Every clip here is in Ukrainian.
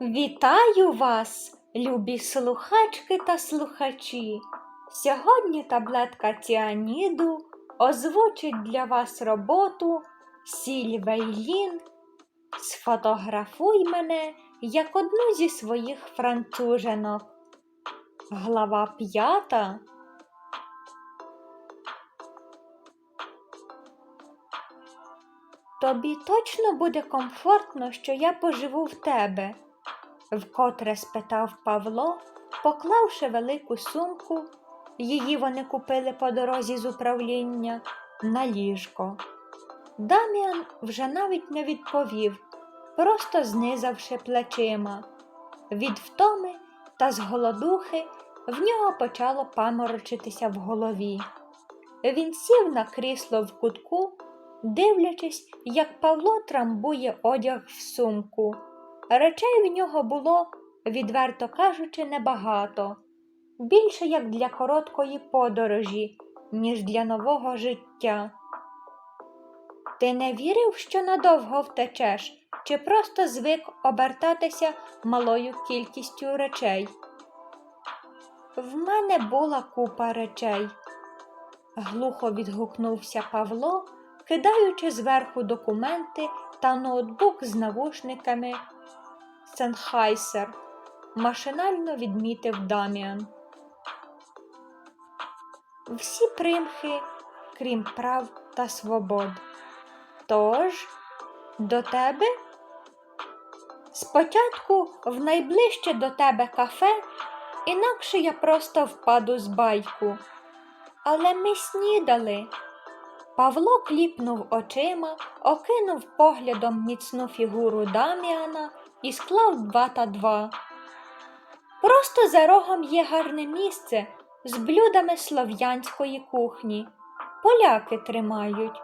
Вітаю вас, любі слухачки та слухачі. Сьогодні таблетка Тіаніду озвучить для вас роботу Сільвейлін. Сфотографуй мене як одну зі своїх француженок. Глава п'ята. Тобі точно буде комфортно, що я поживу в тебе? Вкотре спитав Павло, поклавши велику сумку, її вони купили по дорозі з управління, на ліжко. Дам'ян вже навіть не відповів, просто знизавши плечима. Від втоми та з голодухи в нього почало паморочитися в голові. Він сів на крісло в кутку, дивлячись, як Павло трамбує одяг в сумку. Речей в нього було, відверто кажучи, небагато, більше як для короткої подорожі, ніж для нового життя. Ти не вірив, що надовго втечеш, чи просто звик обертатися малою кількістю речей? В мене була купа речей, глухо відгукнувся Павло, кидаючи зверху документи та ноутбук з навушниками. Сенхайсер, машинально відмітив Даміан. Всі примхи, крім прав та свобод. Тож, до тебе? Спочатку в найближче до тебе кафе, інакше я просто впаду з байку. Але ми снідали. Павло кліпнув очима, окинув поглядом міцну фігуру Даміана і склав два та два. Просто за рогом є гарне місце з блюдами слов'янської кухні. Поляки тримають.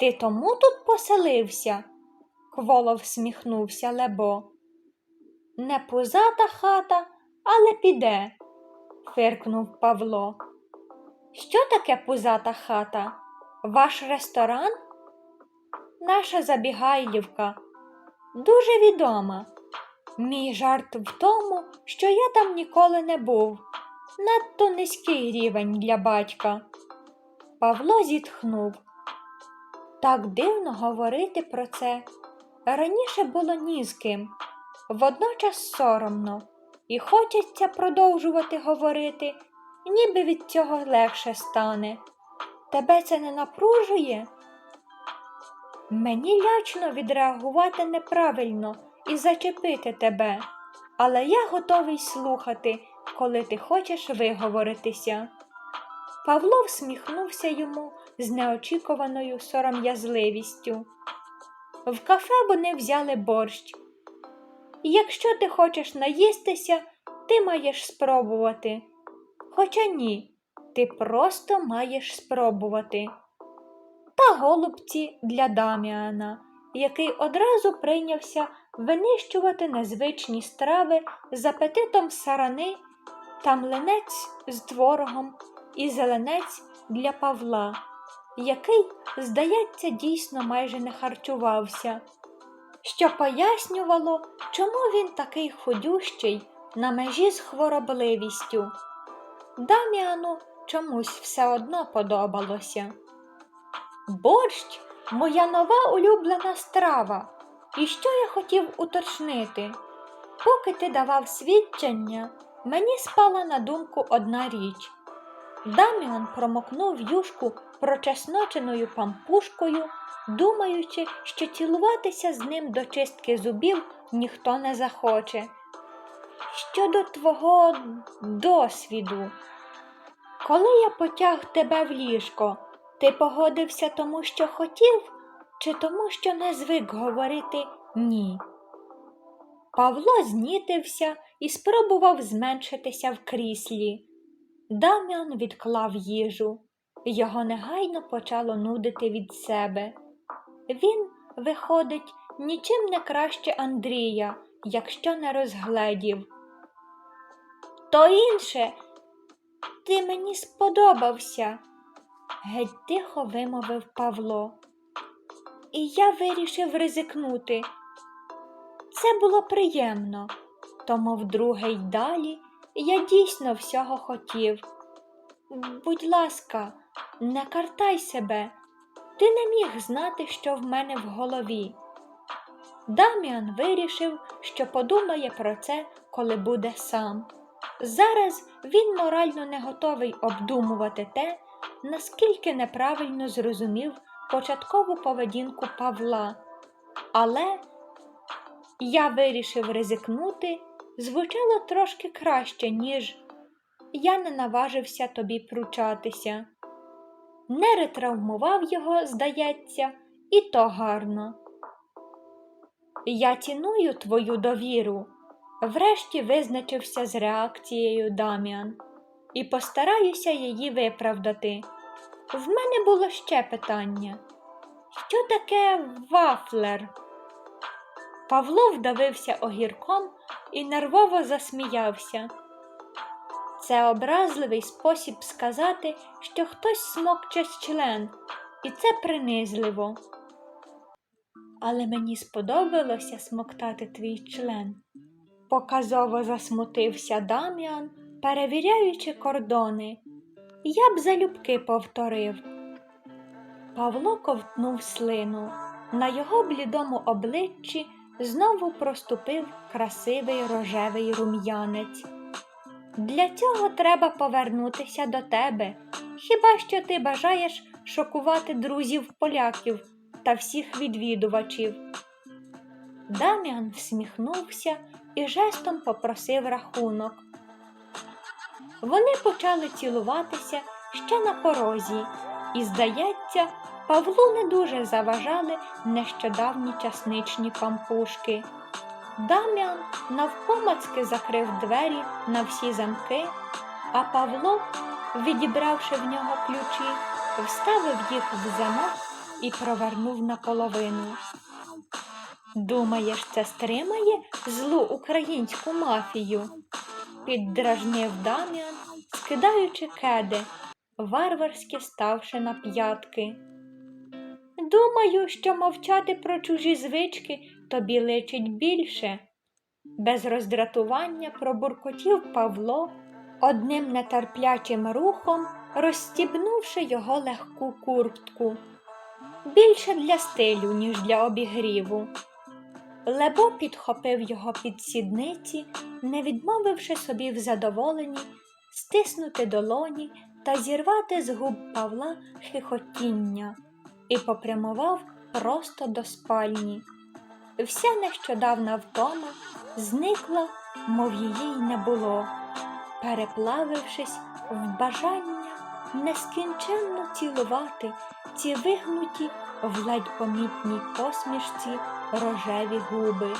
Ти тому тут поселився? кволо всміхнувся Лебо. Не пузата хата, але піде, фиркнув Павло. Що таке пузата хата? Ваш ресторан? Наша забігайлівка. Дуже відома. Мій жарт в тому, що я там ніколи не був. Надто низький рівень для батька. Павло зітхнув. Так дивно говорити про це. Раніше було ні з ким, водночас соромно, і хочеться продовжувати говорити, ніби від цього легше стане. Тебе це не напружує? Мені лячно відреагувати неправильно і зачепити тебе, але я готовий слухати, коли ти хочеш виговоритися. Павло всміхнувся йому з неочікуваною сором'язливістю. В кафе вони взяли борщ. Якщо ти хочеш наїстися, ти маєш спробувати. Хоча ні, ти просто маєш спробувати та голубці для Даміана, який одразу прийнявся винищувати незвичні страви з апетитом сарани та млинець з творогом і зеленець для Павла, який, здається, дійсно майже не харчувався, що пояснювало, чому він такий худющий на межі з хворобливістю. Даміану чомусь все одно подобалося. Борщ моя нова улюблена страва. І що я хотів уточнити? Поки ти давав свідчення, мені спала на думку одна річ. Даміан промокнув юшку прочесноченою пампушкою, думаючи, що цілуватися з ним до чистки зубів ніхто не захоче. Щодо твого досвіду, коли я потяг тебе в ліжко, ти погодився тому, що хотів, чи тому, що не звик говорити ні? Павло знітився і спробував зменшитися в кріслі. Дам'ян відклав їжу. Його негайно почало нудити від себе. Він, виходить, нічим не краще Андрія, якщо не розгледів. То інше, ти мені сподобався геть тихо вимовив Павло. І я вирішив ризикнути. Це було приємно, тому вдруге й далі я дійсно всього хотів. Будь ласка, не картай себе, ти не міг знати, що в мене в голові. Даміан вирішив, що подумає про це, коли буде сам. Зараз він морально не готовий обдумувати те, наскільки неправильно зрозумів початкову поведінку Павла. Але я вирішив ризикнути, звучало трошки краще, ніж я не наважився тобі пручатися. Не ретравмував його, здається, і то гарно. Я ціную твою довіру, врешті визначився з реакцією Даміан, і постараюся її виправдати. В мене було ще питання. Що таке вафлер? Павло вдавився огірком і нервово засміявся. Це образливий спосіб сказати, що хтось смокче член, і це принизливо. Але мені сподобалося смоктати твій член. Показово засмутився Дам'ян, перевіряючи кордони. Я б залюбки повторив. Павло ковтнув слину. На його блідому обличчі знову проступив красивий рожевий рум'янець. Для цього треба повернутися до тебе. Хіба що ти бажаєш шокувати друзів поляків та всіх відвідувачів? Дам'ян всміхнувся і жестом попросив рахунок. Вони почали цілуватися ще на порозі, і, здається, Павлу не дуже заважали нещодавні часничні пампушки. Дам'ян навпомацьки закрив двері на всі замки, а Павло, відібравши в нього ключі, вставив їх в замок і провернув наполовину. Думаєш, це стримає злу українську мафію? піддражнив Дам'ян, скидаючи кеди, варварськи ставши на п'ятки. Думаю, що мовчати про чужі звички тобі личить більше. Без роздратування пробуркотів Павло, одним нетерплячим рухом розстібнувши його легку куртку. Більше для стилю, ніж для обігріву. Лебо підхопив його під сідниці, не відмовивши собі в задоволенні стиснути долоні та зірвати з губ Павла хихотіння, і попрямував просто до спальні. Вся нещодавна втома зникла, мов її й не було, переплавившись в бажання нескінченно цілувати ці вигнуті в ледь помітній посмішці рожеві губи.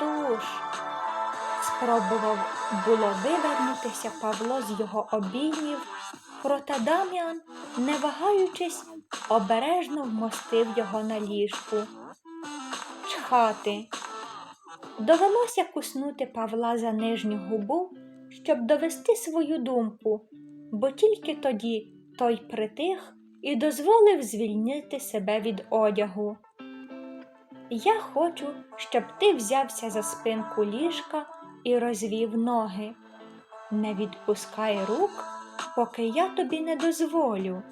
Душ. Спробував було вивернутися Павло з його обіймів, проте Дам'ян, не вагаючись, обережно вмостив його на ліжку. Чхати. Довелося куснути Павла за нижню губу, щоб довести свою думку, бо тільки тоді той притих і дозволив звільнити себе від одягу. Я хочу, щоб ти взявся за спинку ліжка і розвів ноги. Не відпускай рук, поки я тобі не дозволю,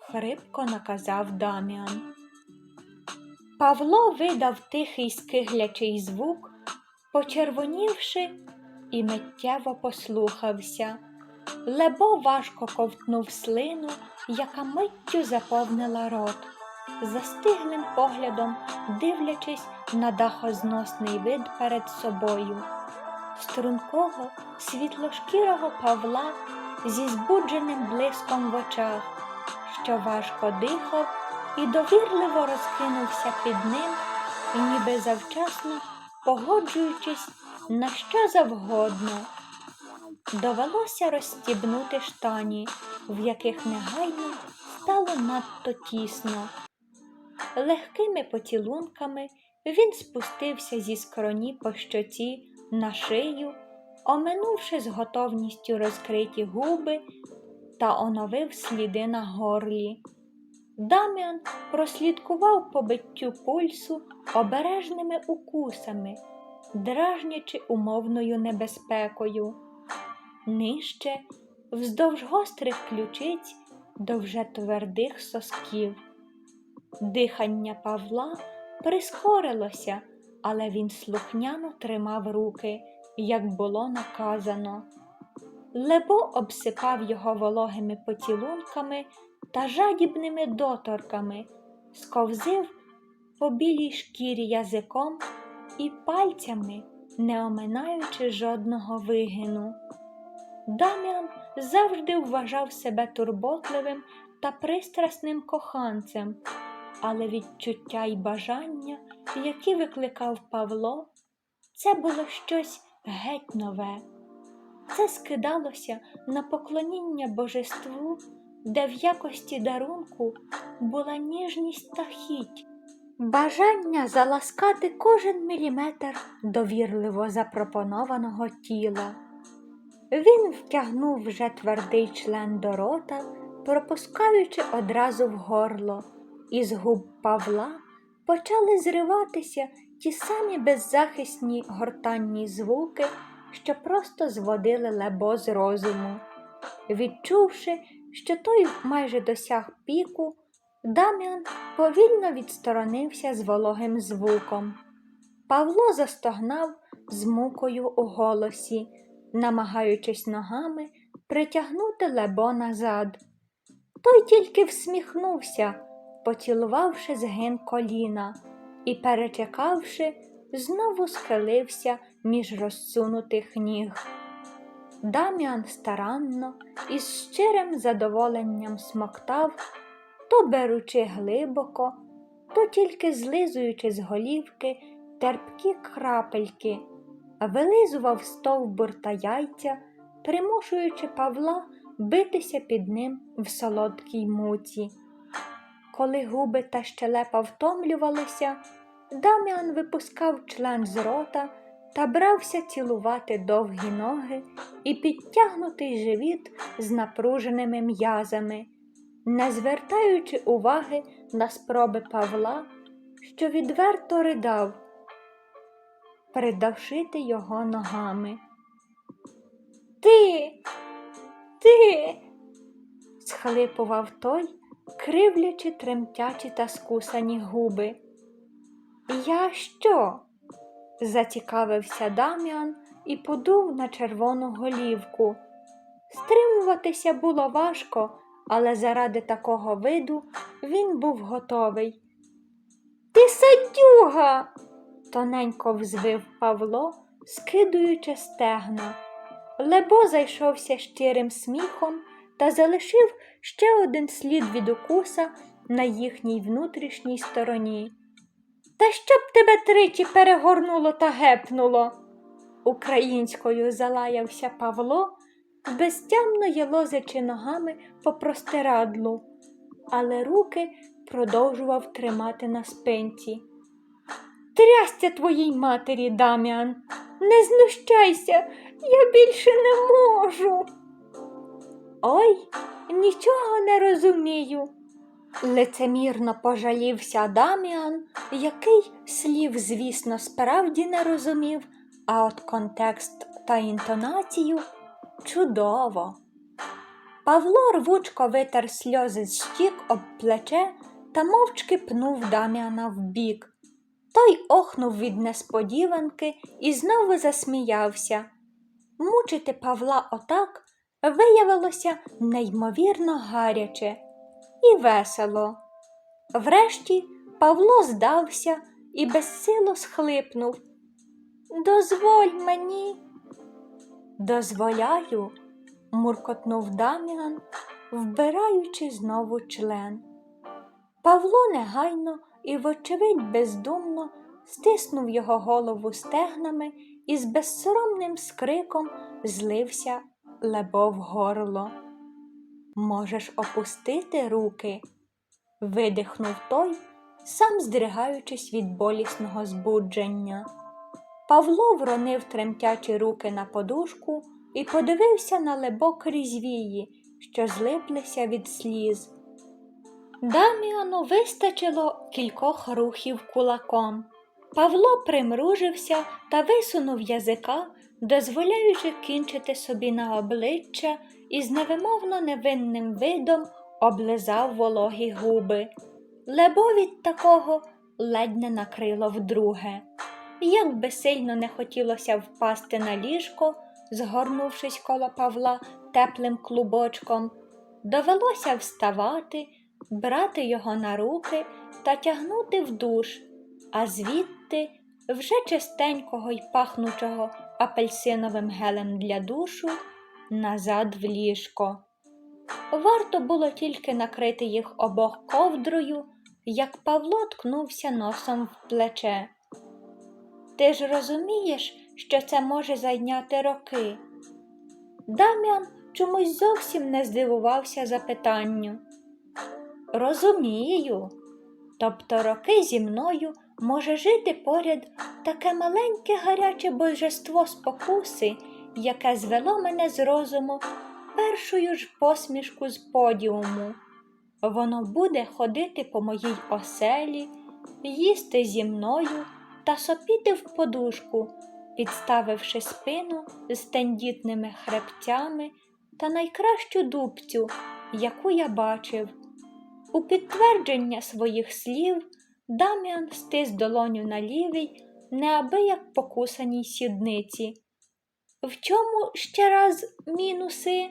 хрипко наказав Даміан. Павло видав тихий скиглячий звук, почервонівши, і миттєво послухався. Лебо важко ковтнув слину, яка миттю заповнила рот, застиглим поглядом дивлячись на дахозносний вид перед собою, стрункого, світлошкірого Павла зі збудженим блиском в очах, що важко дихав і довірливо розкинувся під ним, і ніби завчасно погоджуючись на що завгодно. Довелося розстібнути штані, в яких негайно стало надто тісно. Легкими поцілунками він спустився зі скроні по щоці на шию, оминувши з готовністю розкриті губи та оновив сліди на горлі. Дам'ян прослідкував по биттю пульсу обережними укусами, дражнячи умовною небезпекою. Нижче, вздовж гострих ключиць до вже твердих сосків. Дихання Павла прискорилося, але він слухняно тримав руки, як було наказано. Лебо обсипав його вологими поцілунками та жадібними доторками, сковзив по білій шкірі язиком і пальцями, не оминаючи жодного вигину. Дам'ян завжди вважав себе турботливим та пристрасним коханцем, але відчуття й бажання, які викликав Павло, це було щось геть нове. Це скидалося на поклоніння божеству, де в якості дарунку була ніжність та хіть, бажання заласкати кожен міліметр довірливо запропонованого тіла. Він втягнув вже твердий член до рота, пропускаючи одразу в горло, і з губ Павла почали зриватися ті самі беззахисні гортанні звуки, що просто зводили лебо з розуму. Відчувши, що той майже досяг піку, Дам'ян повільно відсторонився з вологим звуком. Павло застогнав з мукою у голосі, намагаючись ногами притягнути лебо назад. Той тільки всміхнувся, поцілувавши згин коліна, і, перечекавши, знову схилився між розсунутих ніг. Дам'ян старанно і з щирим задоволенням смоктав, то беручи глибоко, то тільки злизуючи з голівки терпкі крапельки, вилизував стовбур та яйця, примушуючи Павла битися під ним в солодкій муці. Коли губи та щелепа втомлювалися, Дам'ян випускав член з рота та брався цілувати довгі ноги і підтягнутий живіт з напруженими м'язами, не звертаючи уваги на спроби Павла, що відверто ридав, придавшити його ногами. Ти, ти, схлипував той, кривлячи тремтячі та скусані губи. Я що? зацікавився Дам'ян і подув на червону голівку. Стримуватися було важко, але заради такого виду він був готовий. Ти садюга, тоненько взвив Павло, скидуючи стегна. Лебо зайшовся щирим сміхом та залишив ще один слід від укуса на їхній внутрішній стороні. Та щоб тебе тричі перегорнуло та гепнуло, українською залаявся Павло, безтямно єлозячи ногами по простирадлу, але руки продовжував тримати на спинці. Трясся твоїй матері, Дам'ян, не знущайся, я більше не можу. Ой, нічого не розумію. Лицемірно пожалівся Даміан, який слів, звісно, справді не розумів, а от контекст та інтонацію чудово. Павло рвучко витер сльози з щік об плече та мовчки пнув Даміана в бік. Той охнув від несподіванки і знову засміявся. Мучити Павла отак виявилося неймовірно гаряче і весело. Врешті Павло здався і безсило схлипнув. Дозволь мені. Дозволяю, муркотнув Дам'ян, вбираючи знову член. Павло негайно і, вочевидь, бездумно стиснув його голову стегнами і з безсоромним скриком злився лебо в горло. Можеш опустити руки, видихнув той, сам здригаючись від болісного збудження. Павло вронив тремтячі руки на подушку і подивився на лебо крізь вії, що злиплися від сліз. Даміану вистачило кількох рухів кулаком. Павло примружився та висунув язика, дозволяючи кінчити собі на обличчя і з невимовно невинним видом облизав вологі губи. Лебо від такого ледь не накрило вдруге. Як би сильно не хотілося впасти на ліжко, згорнувшись коло Павла теплим клубочком, довелося вставати, брати його на руки та тягнути в душ, а звідти вже чистенького й пахнучого апельсиновим гелем для душу назад в ліжко. Варто було тільки накрити їх обох ковдрою, як Павло ткнувся носом в плече. Ти ж розумієш, що це може зайняти роки. Дам'ян чомусь зовсім не здивувався запитанню. Розумію. Тобто роки зі мною може жити поряд таке маленьке гаряче божество спокуси, яке звело мене з розуму першою ж посмішку з подіуму. Воно буде ходити по моїй оселі, їсти зі мною та сопіти в подушку, підставивши спину з тендітними хребцями та найкращу дубцю, яку я бачив. У підтвердження своїх слів Дам'ян стис долоню на лівій, неабияк покусаній сідниці. В чому ще раз мінуси?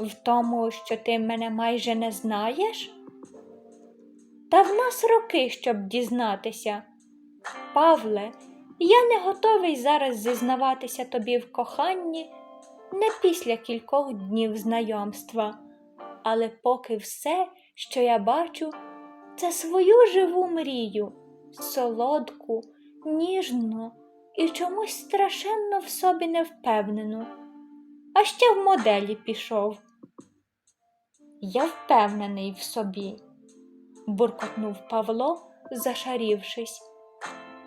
В тому, що ти мене майже не знаєш? Та в нас роки, щоб дізнатися. Павле, я не готовий зараз зізнаватися тобі в коханні не після кількох днів знайомства, але поки все, що я бачу, це свою живу мрію, солодку, ніжну і чомусь страшенно в собі невпевнену. А ще в моделі пішов. Я впевнений в собі, буркотнув Павло, зашарівшись.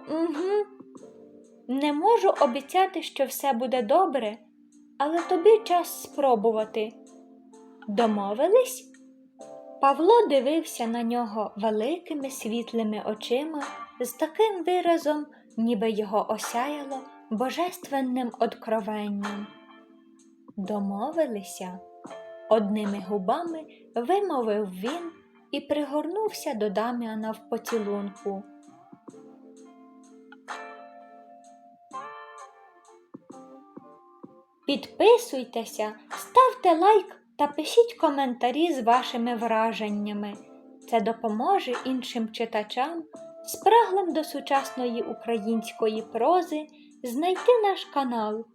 Угу. Не можу обіцяти, що все буде добре, але тобі час спробувати. Домовились? Павло дивився на нього великими світлими очима з таким виразом, ніби його осяяло божественним откровенням. Домовилися, одними губами вимовив він і пригорнувся до Дам'яна в поцілунку. Підписуйтеся, ставте лайк та пишіть коментарі з вашими враженнями. Це допоможе іншим читачам, спраглим до сучасної української прози, знайти наш канал.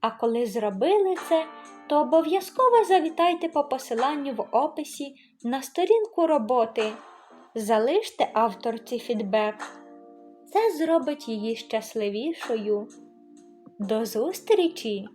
А коли зробили це, то обов'язково завітайте по посиланню в описі на сторінку роботи. Залиште авторці фідбек. Це зробить її щасливішою. До зустрічі!